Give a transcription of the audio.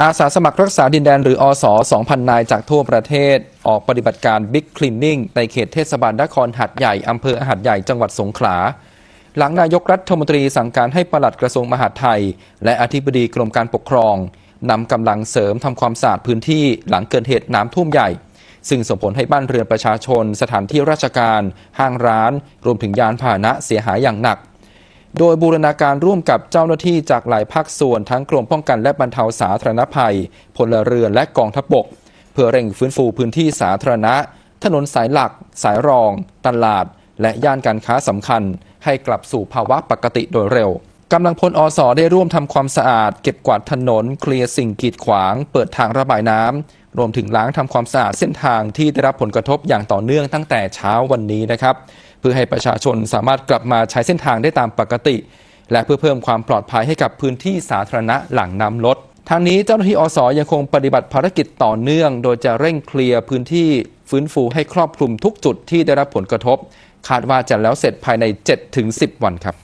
อาสาสมัครรักษาดินแดนหรืออส2,000 นายจากทั่วประเทศ ออกปฏิบัติการบิ๊กคลีนนิ่งในเขตเทศบาลนครหัดใหญ่อำเภอหัดใหญ่จังหวัดสงขลา หลังนายกรัฐมนตรีสั่งการให้ปลัดกระทรวงมหาดไทย และอธิบดีกรมการปกครองนำกำลังเสริมทำความสะอาดพื้นที่หลังเกิดเหตุน้ำท่วมใหญ่ ซึ่งส่งผลให้บ้านเรือนประชาชน สถานที่ราชการ ห้างร้าน รวมถึงยานพาหนะเสียหายอย่างหนัก โดยบูรณาการร่วมกับเจ้าหน้าที่จากหลายภาคส่วนทั้งกรมป้องกันและบรรเทาสาธารณภัย พลเรือนและกองทัพบก เพื่อเร่งฟื้นฟูพื้นที่สาธารณะ ถนนสายหลัก สายรอง ตลาด และย่านการค้าสำคัญ ให้กลับสู่ภาวะปกติโดยเร็วกำลังพลอสอได้ร่วมทำความสะอาด เก็บกวาดถนน เคลียร์สิ่งกีดขวาง เปิดทางระบายน้ำรวมถึงล้างทำความสะอาดเส้นทางที่ได้รับผลกระทบอย่างต่อเนื่องตั้งแต่เช้าวันนี้นะครับ เพื่อให้ประชาชนสามารถกลับมาใช้เส้นทางได้ตามปกติ และเพื่อเพิ่มความปลอดภัยให้กับพื้นที่สาธารณะหลังน้ำลดทางนี้เจ้าหน้าที่อสยังคงปฏิบัติภารกิจต่อเนื่อง โดยจะเร่งเคลียร์พื้นที่ฟื้นฟูให้ครอบคลุมทุกจุดที่ได้รับผลกระทบ คาดว่าจะแล้วเสร็จภายใน 7-10 วันครับ